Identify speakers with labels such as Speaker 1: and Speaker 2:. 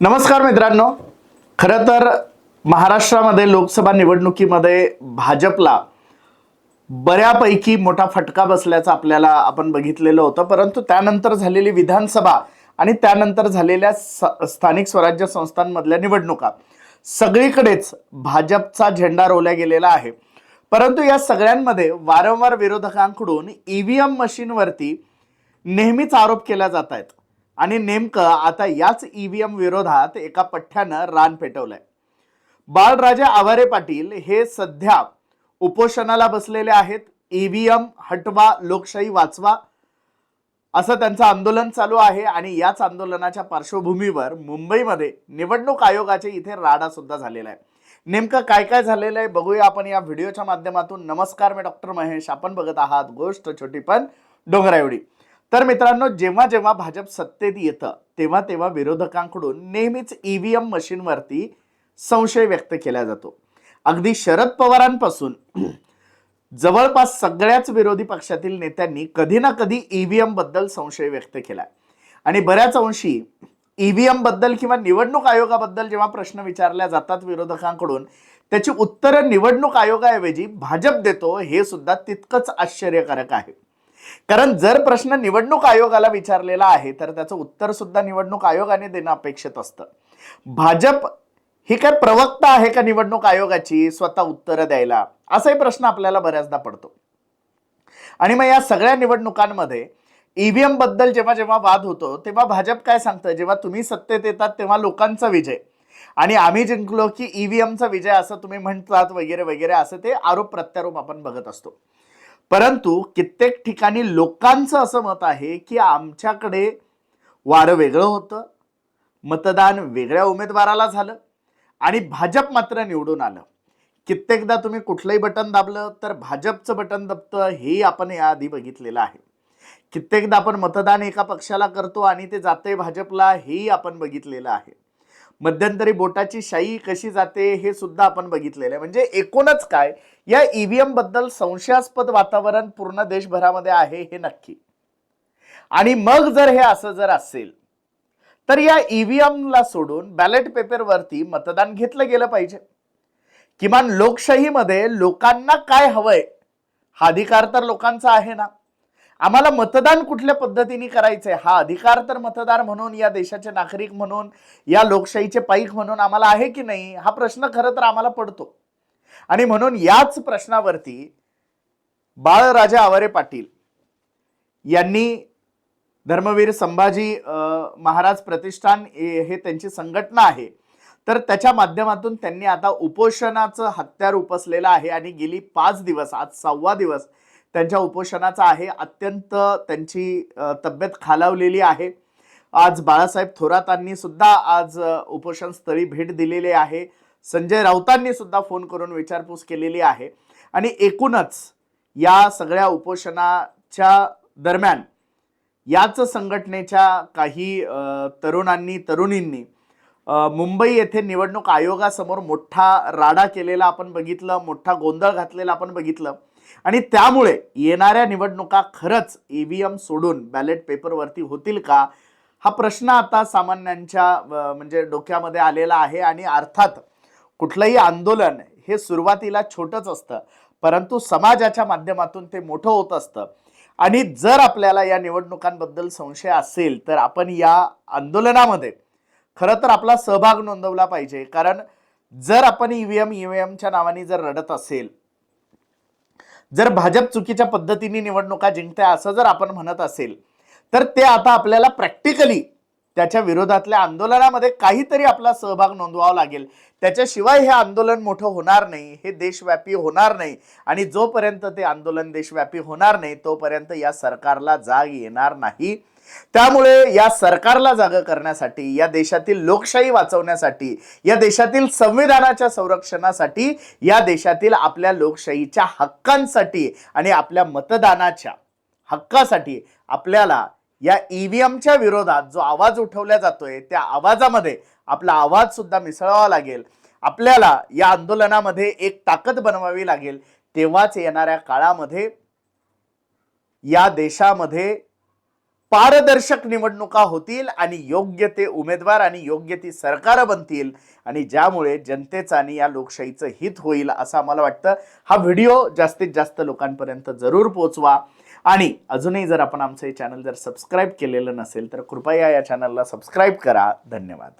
Speaker 1: नमस्कार मित्रांनो. खरं तर महाराष्ट्रामध्ये लोकसभा निवडणुकीमध्ये भाजपला बऱ्यापैकी मोठा फटका बसल्याचं आपल्याला आपण बघितलेलं होतं. परंतु त्यानंतर झालेली विधानसभा आणि त्यानंतर झालेल्या स- स्थानिक स्वराज्य संस्थांमधल्या निवडणुका सगळीकडेच भाजपचा झेंडा रोवला गेलेला आहे. परंतु या सगळ्यांमध्ये वारंवार विरोधकांकडून ईव्हीएम मशीनवरती नेहमीच आरोप केला जात आहेत. आणि नेमकं आता याच ईव्हीएम विरोधात एका पठ्ठ्यानं रान पेटवलंय. बाळराजे आवारे पाटील हे सध्या उपोषणाला बसलेले आहेत. ईव्हीएम हटवा लोकशाही वाचवा असं त्यांचं आंदोलन चालू आहे आणि याच आंदोलनाच्या पार्श्वभूमीवर मुंबईमध्ये निवडणूक आयोगाचे इथे राडा सुद्धा झालेला आहे. नेमकं काय काय झालेलं आहे बघूया आपण या व्हिडिओच्या माध्यमातून. नमस्कार मी डॉक्टर महेश. आपण बघत आहात गोष्ट छोटी पण डोंगरा एवढी तर मित्रांनो जेव्हा जेव्हा भाजप सत्तेत येतं तेव्हा तेव्हा विरोधकांकडून नेहमीच ईव्हीएम मशीनवरती संशय व्यक्त केला जातो. अगदी शरद पवारांपासून जवळपास सगळ्याच विरोधी पक्षातील नेत्यांनी कधी ना कधी ईव्हीएमबद्दल संशय व्यक्त केला. आणि बऱ्याच अंशी ईव्हीएमबद्दल किंवा निवडणूक आयोगाबद्दल जेव्हा प्रश्न विचारल्या जातात विरोधकांकडून त्याची उत्तरं निवडणूक आयोगाऐवजी भाजप देतो हे सुद्धा तितकंच आश्चर्यकारक आहे. कारण जर प्रश्न निवडणूक आयोगाला विचारलेला आहे तर त्याचं उत्तर सुद्धा निवडणूक आयोगाने देणं अपेक्षित असतं. भाजप ही काय प्रवक्ता आहे का निवडणूक आयोगाची? स्वतः उत्तरं द्यायला. असाही प्रश्न आपल्याला बऱ्याचदा पडतो. आणि मग या सगळ्या निवडणुकांमध्ये ईव्हीएमबद्दल जेव्हा जेव्हा वाद होतो तेव्हा भाजप काय सांगतं? जेव्हा तुम्ही सत्तेत येतात तेव्हा लोकांचा विजय. आणि आम्ही जिंकलो की ईव्हीएमचा विजय असं तुम्ही म्हणतात वगैरे वगैरे असं ते आरोप प्रत्यारोप आपण बघत असतो. परंतु कित्येक ठिकाणी लोकांचं असं मत आहे की आमच्याकडे वारं वेगळं होतं मतदान वेगळ्या उमेदवाराला झालं आणि भाजप मात्र निवडून आलं. कित्येकदा तुम्ही कुठलंही बटन दाबलं तर भाजपचं बटन दबतं हेही आपण याआधी बघितलेलं आहे. कित्येकदा आपण मतदान एका पक्षाला करतो आणि ते जाते भाजपला हेही आपण बघितलेलं आहे. मध्यंतरी बोटाची शाई कशी जाते हे सुद्धा आपण बघितलेलं आहे. म्हणजे एकूणच काय या ईव्हीएमबद्दल संशयास्पद वातावरण पूर्ण देशभरामध्ये आहे हे नक्की. आणि मग जर हे असं जर असेल तर या ईव्हीएमला सोडून बॅलेट पेपरवरती मतदान घेतलं गेलं पाहिजे. किमान लोकशाहीमध्ये लोकांना काय हवंय हा अधिकार तर लोकांचा आहे ना. आम्हाला मतदान कुठल्या पद्धतीने करायचंय? हा अधिकार तर मतदार म्हणून या देशाचे नागरिक म्हणून या लोकशाहीचे पाईक म्हणून आम्हाला आहे की नाही हा प्रश्न खरं तर आम्हाला पडतो. आणि म्हणून याच प्रश्नावरती बाळराजा आवारे पाटील यांनी धर्मवीर संभाजी महाराज प्रतिष्ठान हे हे त्यांची संघटना आहे. तर त्याच्या माध्यमातून त्यांनी आता उपोषणाचं हत्यार उपसलेलं आहे आणि गेली पाच दिवस आज सहावा दिवस त्यांच्या उपोषणाचा आहे. अत्यंत त्यांची तब्येत खालावलेली आहे. आज बाळासाहेब थोरातांनी सुद्धा आज उपोषणस्थळी उपोषण स्थळी भेट दिलेली आहे. संजय राऊतांनी सुद्धा फोन करून विचारपूस केलेली आहे. आणि एकूणच या सगळ्या उपोषणाच्या दरम्यान याच संघटनेच्या काही तरुणांनी तरुणींनी मुंबई येथे निवडणूक आयोगासमोर मोठा राडा केलेला आपण बघितलं मोठा गोंधळ घातलेला आपण बघितलं. आणि त्यामुळे येणाऱ्या निवडणुका खरंच ईव्हीएम सोडून बॅलेट पेपरवरती होतील का? हा प्रश्न आता सामान्यांच्या म्हणजे डोक्यामध्ये आलेला आहे आणि अर्थात कुठलंही आंदोलन हे सुरुवातीला छोटंच असतं परंतु समाजाच्या माध्यमातून ते मोठं होत असतं. आणि जर आपल्याला या निवडणुकांबद्दल संशय असेल तर आपण या आंदोलनामध्ये खरं तर आपला सहभाग नोंदवला पाहिजे. कारण जर आपण ईव्हीएम एमच्या नावाने जर रडत असेल जर भाजप चुकीच्या पद्धतीने निवडणुका जिंकते असं जर आपण म्हणत असेल तर ते आता आपल्याला प्रॅक्टिकली त्याच्या विरोधातल्या आंदोलनामध्ये काहीतरी आपला सहभाग नोंदवावा लागेल. त्याच्याशिवाय हे आंदोलन मोठं होणार नाही हे देशव्यापी होणार नाही आणि जोपर्यंत ते आंदोलन देशव्यापी होणार नाही तोपर्यंत या सरकारला जाग येणार नाही. त्यामुळे या सरकारला जागं करण्यासाठी या देशातील लोकशाही वाचवण्यासाठी या देशातील संविधानाच्या संरक्षणासाठी या देशातील आपल्या लोकशाहीच्या हक्कांसाठी आणि आपल्या मतदानाच्या हक्कासाठी आपल्याला या ईव्हीएमच्या विरोधात जो आवाज उठवला जातोय त्या आवाजामध्ये आपला आवाज सुद्धा मिसळावा लागेल. आपल्याला या आंदोलनामध्ये एक ताकद बनवावी लागेल. तेव्हाच येणाऱ्या काळामध्ये या देशामध्ये पारदर्शक निवडणुका होतील आणि योग्य ते उमेदवार आणि योग्य ती सरकार बनतील आणि ज्यामुळे जनतेचं आणि या लोकशाहीचं हित होईल असं आम्हाला वाटतं. हा व्हिडिओ जास्तीत जास्त लोकांपर्यंत जरूर पोचवा आणि अजूनही जर आपण आमचं हे चॅनल जर सबस्क्राईब केलेलं नसेल तर कृपया या चॅनलला सबस्क्राईब करा. धन्यवाद.